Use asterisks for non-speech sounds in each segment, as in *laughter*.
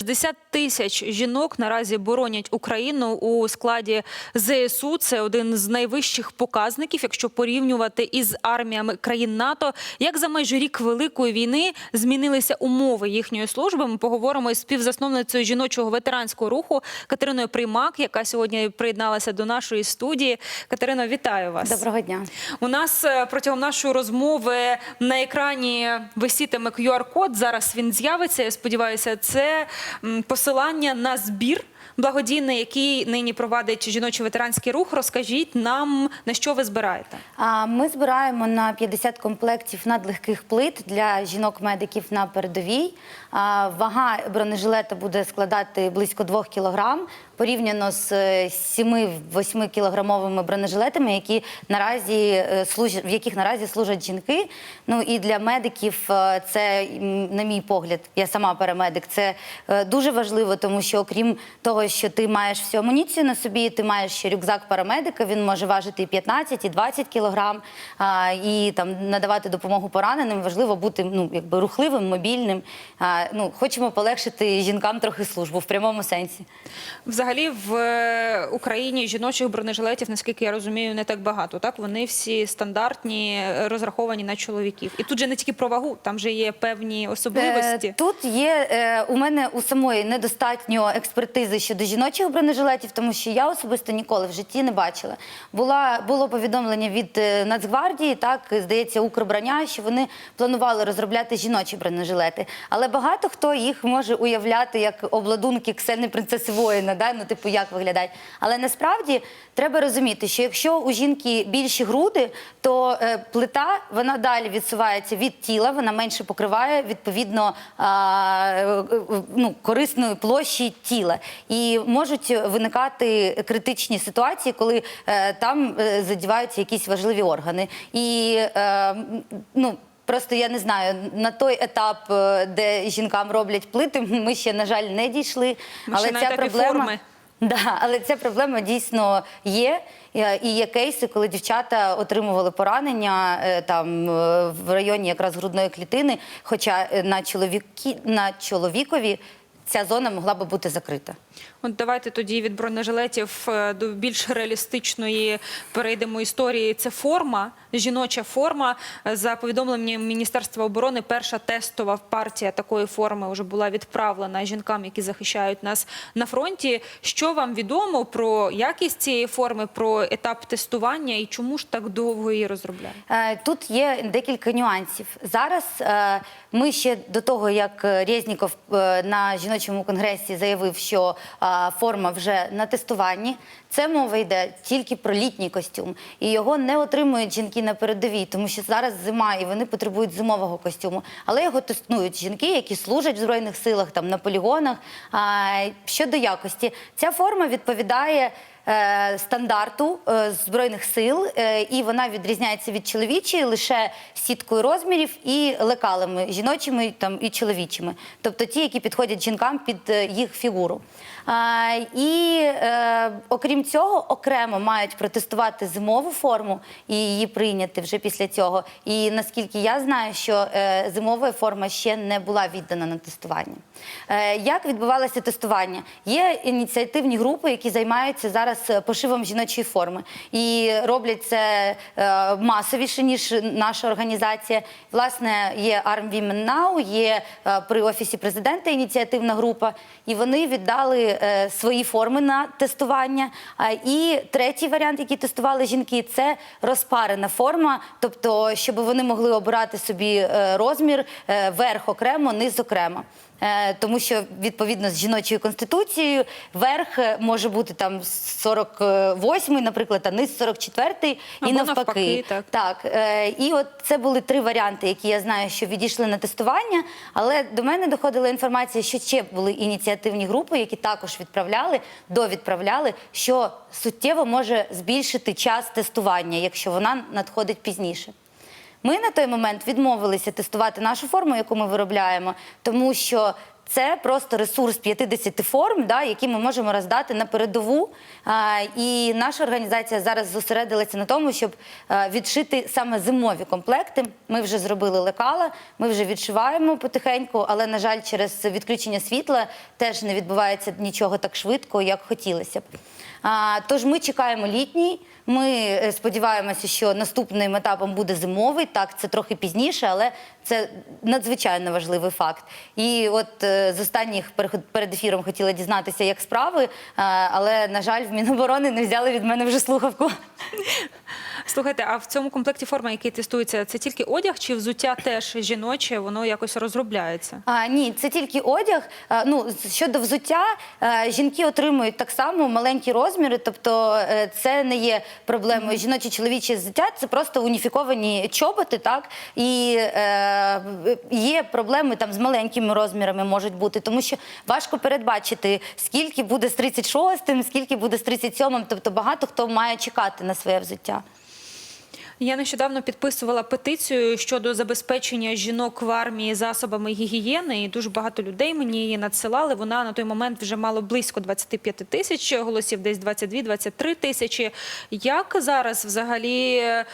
60 тисяч жінок наразі боронять Україну у складі ЗСУ. Це один з найвищих показників, якщо порівнювати із арміями країн НАТО. Як за майже рік великої війни змінилися умови їхньої служби? Ми поговоримо із співзасновницею жіночого ветеранського руху Катериною Приймак, яка сьогодні приєдналася до нашої студії. Катерино, вітаю вас. Доброго дня. У нас е, протягом нашої розмови на екрані висітиме QR-код. Зараз він з'явиться. Я сподіваюся, це посилання на збір. Благодійний, який нині провадить жіночий ветеранський рух, розкажіть нам на що ви збираєте. А, Ми збираємо на 50 комплектів надлегких плит для жінок-медиків на передовій. А, Вага бронежилета буде складати близько 2 кілограм, порівняно з 7-8 кілограмовими бронежилетами, які наразі е, служать, в яких наразі служать жінки. Ну і для медиків е, це, на мій погляд, я сама парамедик. Це е, дуже важливо, тому що окрім того, що ти маєш всю амуніцію на собі, ти маєш ще рюкзак парамедика. Він може важити і 15, і 20 кілограм. А, і там надавати допомогу пораненим. Важливо бути ну якби рухливим, мобільним. А, ну хочемо полегшити жінкам трохи службу в прямому сенсі. Взагалі в е, Україні жіночих бронежилетів, наскільки я розумію, не так багато. Так вони всі стандартні, розраховані на чоловіків. І тут же не тільки про вагу, там же є певні особливості. Е, Тут є е, у мене у самої недостатньо експертизи щодо жіночих бронежилетів, тому що я особисто ніколи в житті не бачила. Була було повідомлення від е, Нацгвардії, так здається, Укрброня, що вони планували розробляти жіночі бронежилети. Але багато хто їх може уявляти як обладунки Ксени принцеси воїна, да? ну типу як виглядають. Але насправді треба розуміти, що якщо у жінки більші груди, то е, плита вона далі відсувається від тіла, вона менше покриває відповідно е, е, ну, корисної площі тіла. І можуть виникати критичні ситуації, коли е, там е, задіваються якісь важливі органи. І е, ну. Просто я не знаю на той етап, де жінкам роблять плити, *laughs* ми ще на жаль не дійшли. Ми ще на етапі форми. *laughs* Да, але ця проблема дійсно є. І є кейси, коли дівчата отримували поранення там в районі якраз грудної клітини. Хоча на чоловіки на чоловікові ця зона могла би бути закрита. От давайте тоді від бронежилетів е, до більш реалістичної перейдемо історії. Це форма, жіноча форма. За повідомленням Міністерства оборони, перша тестова партія такої форми вже була відправлена жінкам, які захищають нас на фронті. Що вам відомо про якість цієї форми, про етап тестування і чому ж так довго її розробляють? Е, Тут є декілька нюансів. Зараз е, ми ще до того, як Резніков на жіночому конгресі заявив, що форма вже на тестуванні. Це мова йде тільки про літній костюм, і його не отримують жінки на передовій, тому що зараз зима і вони потребують зимового костюму. Але його тестують жінки, які служать в збройних силах, там на полігонах. А, щодо якості, ця форма відповідає. Е, Стандарту е, збройних сил, е, і вона відрізняється від чоловічої лише сіткою розмірів і лекалами жіночими там і чоловічими, тобто ті, які підходять жінкам під їх фігуру. І окрім цього, окремо мають протестувати зимову форму і її прийняти вже після цього. І наскільки я знаю, що зимова форма ще не була віддана на тестування. Як відбувалося тестування? Є ініціативні групи, які займаються зараз е, пошивом жіночої форми і роблять це е, масовіше ніж наша організація. Власне, є Arm Women Now, є е, при офісі президента ініціативна група, і вони віддали е, свої форми на тестування. А, І третій варіант, який тестували жінки, це розпарена форма, тобто, щоб вони могли обирати собі розмір верх окремо, низ окремо. Е, Тому що відповідно з жіночою конституцією верх е, може бути там 48, наприклад, а низ 44 і навпаки. навпаки, так. Так, е, і от це були три варіанти, які я знаю, що відійшли на тестування. Але до мене доходила інформація, що ще були ініціативні групи, які також відправляли, довідправляли, що суттєво може збільшити час тестування, якщо вона надходить пізніше. Ми на той момент відмовилися тестувати нашу форму, яку ми виробляємо, тому що це просто ресурс 50 форм, да, які ми можемо роздати на передову. А, і наша організація зараз зосередилася на тому, щоб е, відшити саме зимові комплекти. Ми вже зробили лекала, ми вже відшиваємо потихеньку, але, на жаль, через відключення світла теж не відбувається нічого так швидко, як хотілося б. Тож ми чекаємо літній. Ми е, сподіваємося, що наступним етапом буде зимовий. Так, це трохи пізніше, але це надзвичайно важливий факт. І от е, з останніх перед ефіром хотіла дізнатися, як справи, е, але на жаль, в Міноборони не взяли від мене вже слухавку. Слухайте, а в цьому комплекті форми, який тестується, це тільки одяг чи взуття теж жіноче, воно якось розробляється? А, ні, це тільки одяг. А, ну, щодо взуття, е, жінки отримують так само маленькі розміри, тобто е, це не є проблемою. Жіночі чоловічі взуття це просто уніфіковані чоботи, так і е, є проблеми там з маленькими розмірами можуть бути, тому що важко передбачити, скільки буде з 36-м, скільки буде з 37-м, тобто багато хто має чекати на своє взуття. Я нещодавно підписувала петицію щодо забезпечення жінок в армії засобами гігієни, і дуже багато людей мені її надсилали. Вона на той момент вже мало близько 25 тисяч голосів, десь 22-23 тисячі. Як зараз взагалі е,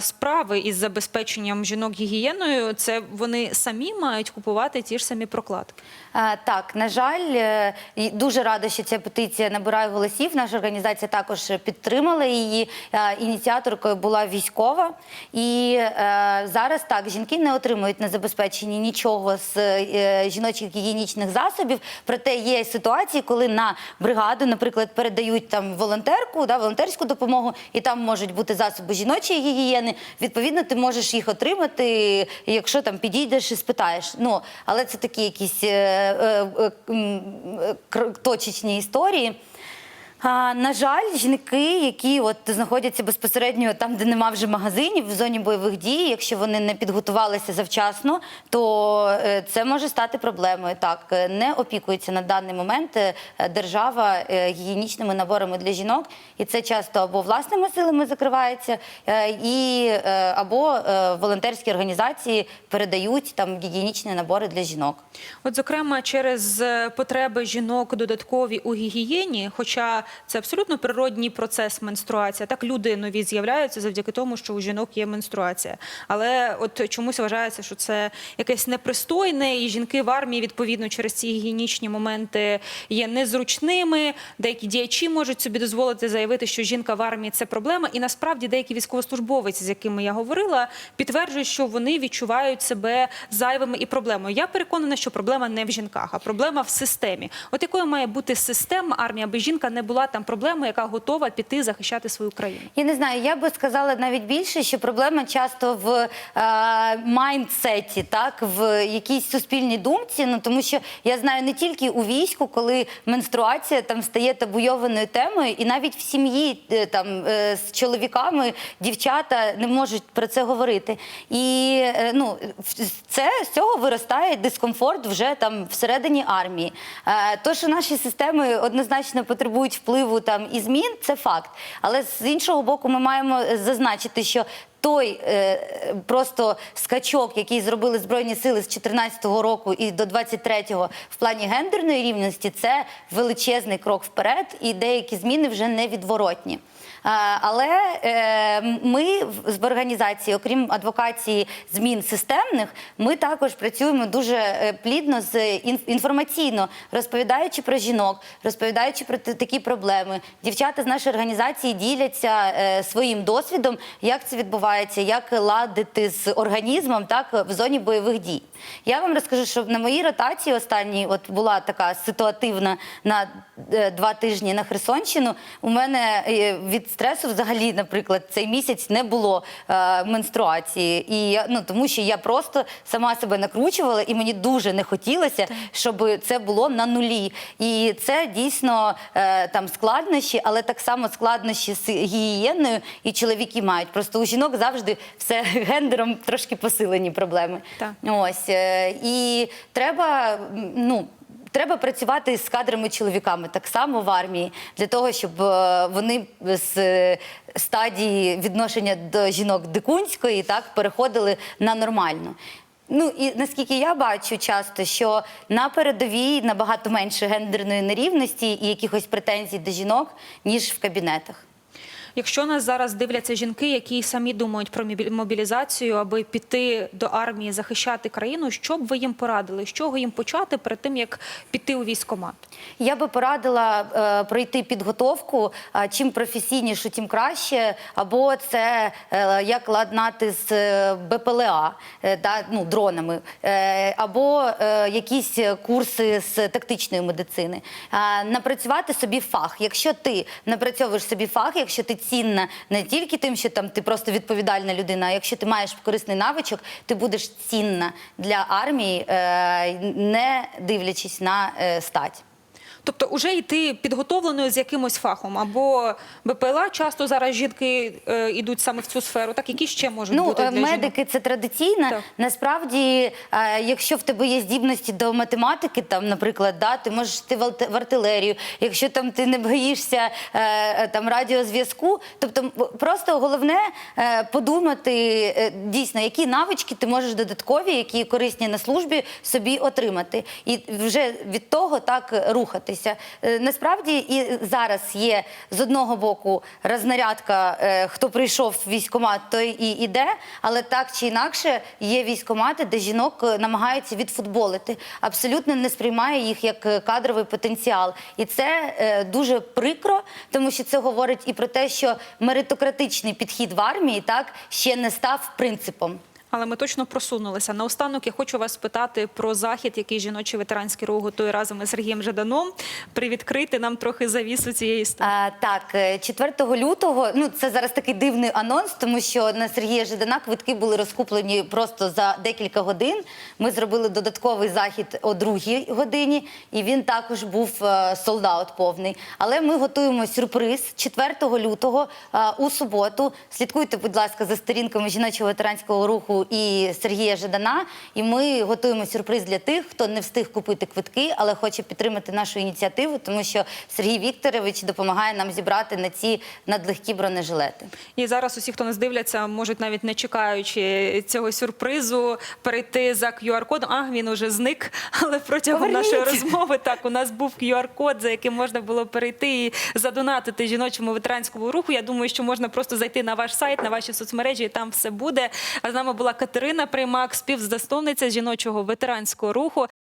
справи із забезпеченням жінок гігієною? Це вони самі мають купувати ті ж самі прокладки? Е, Так, на жаль, е, дуже рада, що ця петиція набирає голосів. Наша організація також підтримала її. Ініціаторкою була військова. І е, зараз так жінки не отримують на забезпеченні нічого з е, жіночих гігієнічних засобів. Проте є ситуації, коли на бригаду, наприклад, передають там волонтерку, да, волонтерську допомогу, і там можуть бути засоби жіночої гігієни. Відповідно, ти можеш їх отримати, якщо там підійдеш і спитаєш. Ну, але це такі якісь е, е, е, е, точечні історії. А, на жаль, жінки, які от знаходяться безпосередньо там, де нема вже магазинів, в зоні бойових дій, якщо вони не підготувалися завчасно, то е, це може стати проблемою. Так, е, не опікується на даний момент е, держава гігієнічними наборами для жінок, і це часто або власними силами закривається, і або волонтерські організації передають там гігієнічні набори для жінок. От, зокрема, через потреби жінок додаткові у гігієні, хоча це абсолютно природній процес менструація. Так люди нові з'являються завдяки тому, що у жінок є менструація. Але от чомусь вважається, що це якесь непристойне, і жінки в армії відповідно через ці гігієнічні моменти є незручними. Деякі діячі можуть собі дозволити заявити, що жінка в армії це проблема. І насправді деякі військовослужбовиці, з якими я говорила, підтверджують, що вони відчувають себе зайвими і проблемою. Я переконана, що проблема не в жінках, а проблема в системі. От якою має бути система армії, аби жінка не була там проблемою, яка готова піти захищати свою країну. Я не знаю, я би сказала навіть більше, що проблема часто в е, майндсеті, так в якійсь суспільній думці. Ну тому що я знаю не тільки у війську, коли менструація там стає табуйованою темою, і навіть в сім'ї е, там е, з чоловіками дівчата не можуть про це говорити. І е, ну це з цього виростає дискомфорт вже там всередині армії. Е, то, що наші системи однозначно потребують впливу там і змін, це факт. Але з іншого боку, ми маємо е, зазначити, що той е, просто скачок, який зробили збройні сили з 2014 року і до 23-го в плані гендерної рівності, це величезний крок вперед, і деякі зміни вже невідворотні. Е, Але е, ми з організації, окрім адвокації змін системних, ми також працюємо дуже е, плідно з ін- інформаційно розповідаючи про жінок, розповідаючи про такі проблеми. Дівчата з нашої організації діляться е, своїм досвідом, як це відбувається, як ладити з організмом так в зоні бойових дій. Я вам розкажу, що на моїй ротації останній от була така ситуативна на е, два тижні на Херсонщину. У мене е, від стресу взагалі, наприклад, цей місяць не було е, менструації. І я, ну, тому що я просто сама себе накручувала, і мені дуже не хотілося, щоб це було на нулі. І це дійсно е, там складнощі, але так само складнощі з гігієною і чоловіки мають. Просто у жінок завжди все *laughs* гендером трошки посилені проблеми. Так. Ось е, і треба, ну. Треба працювати з кадрами чоловіками так само в армії для того, щоб е, вони з е, стадії відношення до жінок дикунської так переходили на нормальну. Ну і наскільки я бачу часто, що на передовій набагато менше гендерної нерівності і якихось претензій до жінок, ніж в кабінетах. Якщо нас зараз дивляться жінки, які самі думають про мобілізацію, аби піти до армії захищати країну, що б ви їм порадили? З чого їм почати перед тим, як піти у військкомат? Я би порадила е, пройти підготовку. а чим професійніше, тим краще. Або це е, як ладнати з е, БПЛА, е, да, ну, дронами, е, або е, якісь курси з тактичної медицини. А, напрацювати собі фах. Якщо ти напрацьовуєш собі фах, якщо ти цінна не тільки тим, що там ти просто відповідальна людина, а якщо ти маєш корисний навичок, ти будеш цінна для армії, е, не дивлячись на е, стать. Тобто, уже йти підготовленою з якимось фахом, або БПЛА часто зараз жінки е, йдуть саме в цю сферу. Так які ще можуть Ну, бути е, для жінок? медики це традиційно. Так. Насправді, е, якщо в тебе є здібності до математики, там, наприклад, да, ти можеш йти в артилерію. Якщо там ти не боїшся там радіозв'язку, тобто просто головне подумати дійсно, які навички ти можеш додаткові, які корисні на службі собі отримати, і вже від того так рухатися. Е, Насправді і зараз є з одного боку рознарядка, е, хто прийшов в військкомат, той і іде, але так чи інакше є військкомати, де жінок е, намагаються відфутболити. Абсолютно не сприймає їх як кадровий потенціал. І це дуже прикро, тому що це говорить і про те, що меритократичний підхід в армії так ще не став принципом. Але ми точно просунулися. Наостанок я хочу вас спитати про захід, який жіночий ветеранський рух готує разом із Сергієм Жаданом. Привідкрити нам трохи завісу цієї історії. А, так, е, 4 лютого, ну це зараз такий дивний анонс, тому що на Сергія Жидана квитки були розкуплені просто за декілька годин. Ми зробили додатковий захід о другій годині, і він також був солдаут повний. Але ми готуємо сюрприз 4 лютого е, у суботу. Слідкуйте, будь ласка, за сторінками жіночого ветеранського руху і Сергія Жидана. І ми готуємо сюрприз для тих, хто не встиг купити квитки, але хоче підтримати нашу ініціативу, тому що Сергій Вікторович допомагає нам зібрати на ці надлегкі бронежилети. І зараз усі, хто нас дивляться, можуть навіть не чекаючи цього сюрпризу, перейти за QR-кодом. А він уже зник. *laughs* Але протягом Поверніть. нашої розмови так у нас був QR-код, за яким можна було перейти і задонатити жіночому ветеранському руху. Я думаю, що можна просто зайти на ваш сайт, на ваші соцмережі, і там все буде. А з нами була Катерина Приймак, співзасновниця жіночого ветеранського руху.